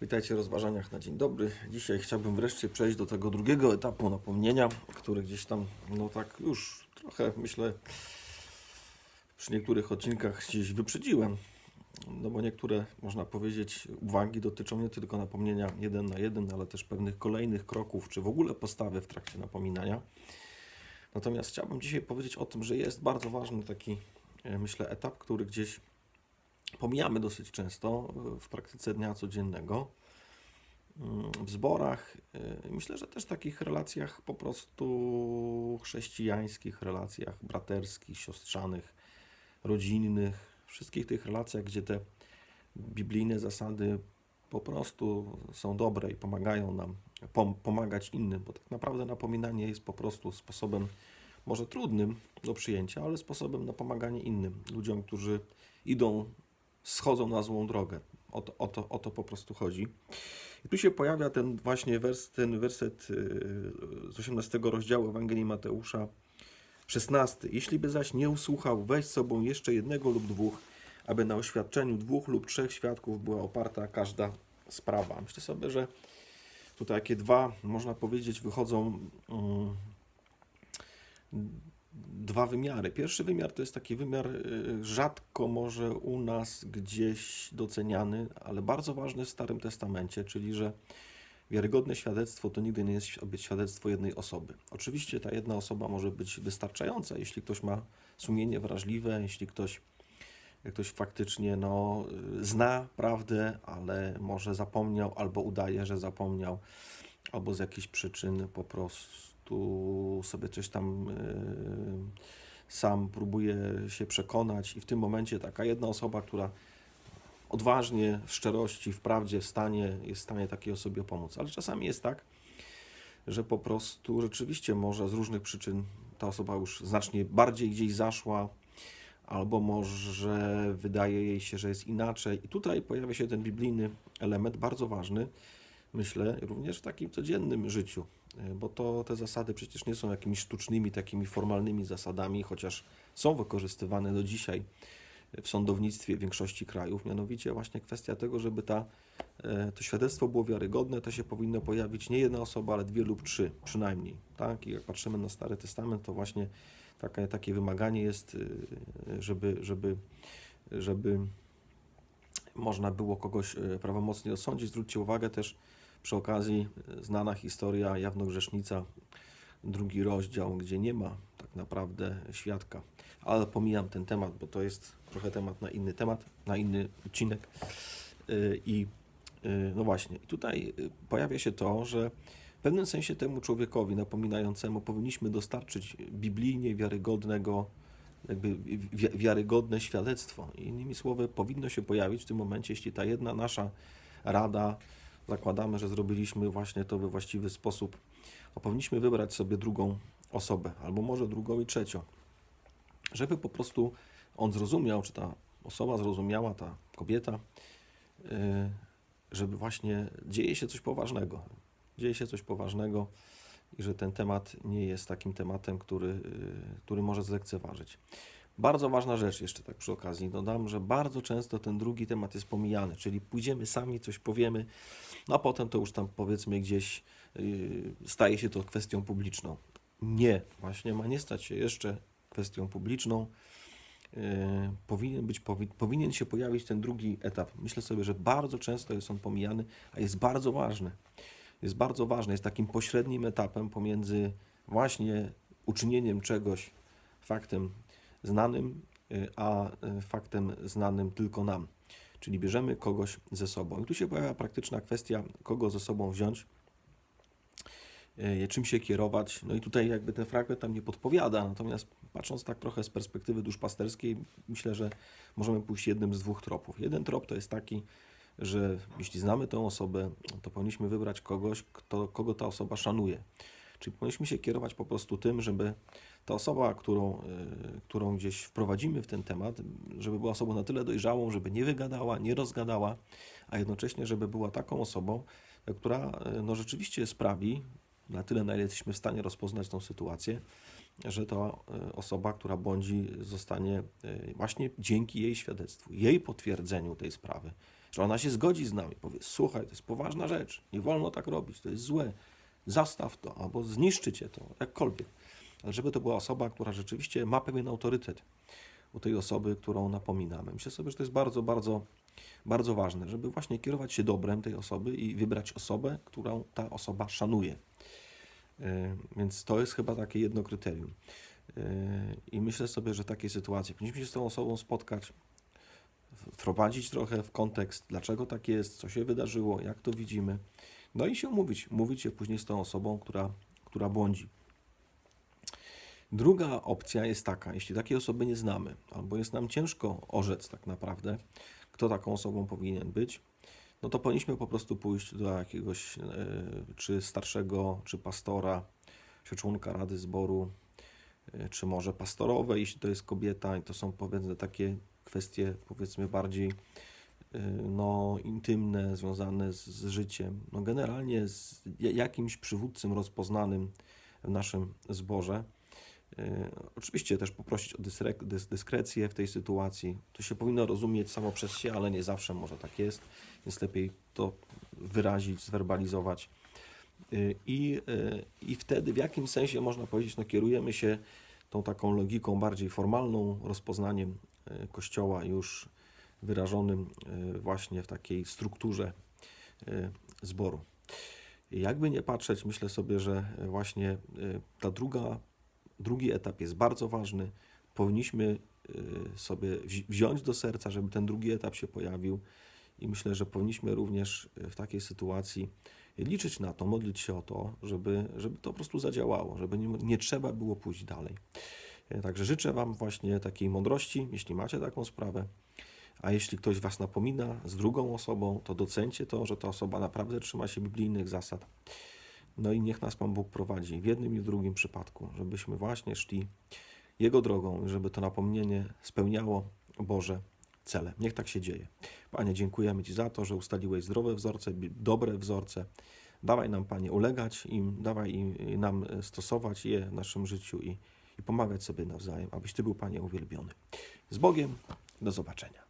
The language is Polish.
Witajcie w rozważaniach na dzień dobry. Dzisiaj chciałbym wreszcie przejść do tego drugiego etapu napomnienia, który gdzieś tam, no tak już trochę myślę, przy niektórych odcinkach gdzieś wyprzedziłem. No bo niektóre, można powiedzieć, uwagi dotyczą nie tylko napomnienia jeden na jeden, ale też pewnych kolejnych kroków, czy w ogóle postawy w trakcie napominania. Natomiast chciałbym dzisiaj powiedzieć o tym, że jest bardzo ważny taki, e, myślę, etap, który gdzieś pomijamy dosyć często e, w praktyce dnia codziennego, mm, w zborach. e, Myślę, że też takich relacjach po prostu chrześcijańskich, relacjach braterskich, siostrzanych, rodzinnych, wszystkich tych relacjach, gdzie te biblijne zasady po prostu są dobre i pomagają nam pom- pomagać innym, bo tak naprawdę napominanie jest po prostu sposobem może trudnym do przyjęcia, ale sposobem na pomaganie innym, ludziom, którzy idą schodzą na złą drogę. O to, o to, o to po prostu chodzi. I tu się pojawia ten właśnie wers, ten werset yy, z 18 rozdziału Ewangelii Mateusza, 16. Jeśli by zaś nie usłuchał, weź sobą jeszcze jednego lub dwóch, aby na oświadczeniu dwóch lub trzech świadków była oparta każda sprawa. Myślę sobie, że tutaj takie dwa, można powiedzieć, wychodzą mm, dwa wymiary. Pierwszy wymiar to jest taki wymiar y, rzadko może u nas gdzieś doceniany, ale bardzo ważny w Starym Testamencie, czyli że wiarygodne świadectwo to nigdy nie jest świ- świadectwo jednej osoby. Oczywiście ta jedna osoba może być wystarczająca, jeśli ktoś ma sumienie wrażliwe, jeśli ktoś, jak ktoś faktycznie no, zna prawdę, ale może zapomniał albo udaje, że zapomniał, albo z jakichś przyczyn po prostu sobie coś tam y, sam próbuje się przekonać i w tym momencie taka jedna osoba, która odważnie, w szczerości, w prawdzie, w stanie, jest w stanie takiej osobie pomóc. Ale czasami jest tak, że po prostu rzeczywiście może z różnych przyczyn ta osoba już znacznie bardziej gdzieś zaszła, albo może wydaje jej się, że jest inaczej. I tutaj pojawia się ten biblijny element, bardzo ważny, myślę, również w takim codziennym życiu, bo to te zasady przecież nie są jakimiś sztucznymi, takimi formalnymi zasadami, chociaż są wykorzystywane do dzisiaj w sądownictwie większości krajów, mianowicie właśnie kwestia tego, żeby ta, e, to świadectwo było wiarygodne, to się powinno pojawić nie jedna osoba, ale dwie lub trzy przynajmniej. Tak? I jak patrzymy na Stary Testament, to właśnie takie, takie wymaganie jest, y, żeby, żeby, żeby można było kogoś e, prawomocnie osądzić. Zwróćcie uwagę też przy okazji e, znana historia Jawnogrzesznica, drugi rozdział, gdzie nie ma tak naprawdę świadka. Ale pomijam ten temat, bo to jest trochę temat na inny temat, na inny odcinek. Yy, I yy, no właśnie, tutaj pojawia się to, że w pewnym sensie temu człowiekowi napominającemu powinniśmy dostarczyć biblijnie wiarygodnego, jakby wi- wiarygodne świadectwo. Innymi słowy, powinno się pojawić w tym momencie, jeśli ta jedna nasza rada, zakładamy, że zrobiliśmy właśnie to we właściwy sposób, to powinniśmy wybrać sobie drugą osobę, albo może drugą i trzecią, żeby po prostu on zrozumiał, czy ta osoba zrozumiała, ta kobieta, yy, żeby właśnie dzieje się coś poważnego. Dzieje się coś poważnego i że ten temat nie jest takim tematem, który, yy, który może zlekceważyć. Bardzo ważna rzecz jeszcze tak przy okazji dodam, że bardzo często ten drugi temat jest pomijany, czyli pójdziemy sami, coś powiemy, no a potem to już tam powiedzmy gdzieś yy, staje się to kwestią publiczną. Nie, właśnie ma nie stać się jeszcze kwestią publiczną. Yy, powinien, być, powi, powinien się pojawić ten drugi etap. Myślę sobie, że bardzo często jest on pomijany, a jest bardzo ważny. Jest bardzo ważny, jest takim pośrednim etapem pomiędzy właśnie uczynieniem czegoś faktem znanym, yy, a yy, faktem znanym tylko nam. Czyli bierzemy kogoś ze sobą. I tu się pojawia praktyczna kwestia, kogo ze sobą wziąć, e, czym się kierować. No i tutaj jakby ten fragment tam nie podpowiada, natomiast patrząc tak trochę z perspektywy duszpasterskiej, myślę, że możemy pójść jednym z dwóch tropów. Jeden trop to jest taki, że jeśli znamy tę osobę, to powinniśmy wybrać kogoś, kto, kogo ta osoba szanuje. Czyli powinniśmy się kierować po prostu tym, żeby ta osoba, którą, y, którą gdzieś wprowadzimy w ten temat, żeby była osobą na tyle dojrzałą, żeby nie wygadała, nie rozgadała, a jednocześnie, żeby była taką osobą, y, która y, no, rzeczywiście sprawi, na tyle, na ile jesteśmy w stanie rozpoznać tą sytuację, że y, osoba, która błądzi, zostanie właśnie dzięki jej świadectwu, jej potwierdzeniu tej sprawy, że ona się zgodzi z nami, powie, słuchaj, to jest poważna rzecz, nie wolno tak robić, to jest złe, zastaw to, albo zniszczycie to, jakkolwiek. Ale żeby to była osoba, która rzeczywiście ma pewien autorytet u tej osoby, którą napominamy. Myślę sobie, że to jest bardzo, bardzo, bardzo ważne, żeby właśnie kierować się dobrem tej osoby i wybrać osobę, którą ta osoba szanuje. E, Więc to jest chyba takie jedno kryterium. E, I myślę sobie, że takie sytuacje powinniśmy się z tą osobą spotkać, wprowadzić trochę w kontekst, dlaczego tak jest, co się wydarzyło, jak to widzimy. No i się umówić, mówić się później z tą osobą, która, która błądzi. Druga opcja jest taka, jeśli takiej osoby nie znamy, albo jest nam ciężko orzec tak naprawdę, kto taką osobą powinien być, no to powinniśmy po prostu pójść do jakiegoś e, czy starszego, czy pastora, czy członka rady zboru, e, czy może pastorowe, jeśli to jest kobieta, i to są powiedzmy takie kwestie powiedzmy bardziej e, no, intymne, związane z, z życiem. No, generalnie z ja- jakimś przywódcą rozpoznanym w naszym zborze. E, Oczywiście też poprosić o dyskrecję w tej sytuacji. To się powinno rozumieć samo przez się, ale nie zawsze może tak jest, więc lepiej to wyrazić, zwerbalizować. Y, I, y, I wtedy w jakim sensie można powiedzieć, no kierujemy się tą taką logiką bardziej formalną, rozpoznaniem Kościoła już wyrażonym właśnie w takiej strukturze zboru. Jakby nie patrzeć, myślę sobie, że właśnie ta druga, drugi etap jest bardzo ważny. Powinniśmy y, sobie wzi- wziąć do serca, żeby ten drugi etap się pojawił i myślę, że powinniśmy również y, w takiej sytuacji liczyć na to, modlić się o to, żeby, żeby to po prostu zadziałało, żeby nie, nie trzeba było pójść dalej. Y, Także życzę Wam właśnie takiej mądrości, jeśli macie taką sprawę. A jeśli ktoś Was napomina z drugą osobą, to docencie to, że ta osoba naprawdę trzyma się biblijnych zasad. No i niech nas Pan Bóg prowadzi w jednym i w drugim przypadku, żebyśmy właśnie szli Jego drogą, żeby to napomnienie spełniało Boże cele. Niech tak się dzieje. Panie, dziękujemy Ci za to, że ustaliłeś zdrowe wzorce, dobre wzorce. Dawaj nam, Panie, ulegać im, dawaj im, nam e, stosować je w naszym życiu i, i pomagać sobie nawzajem, abyś Ty był, Panie, uwielbiony. Z Bogiem, do zobaczenia.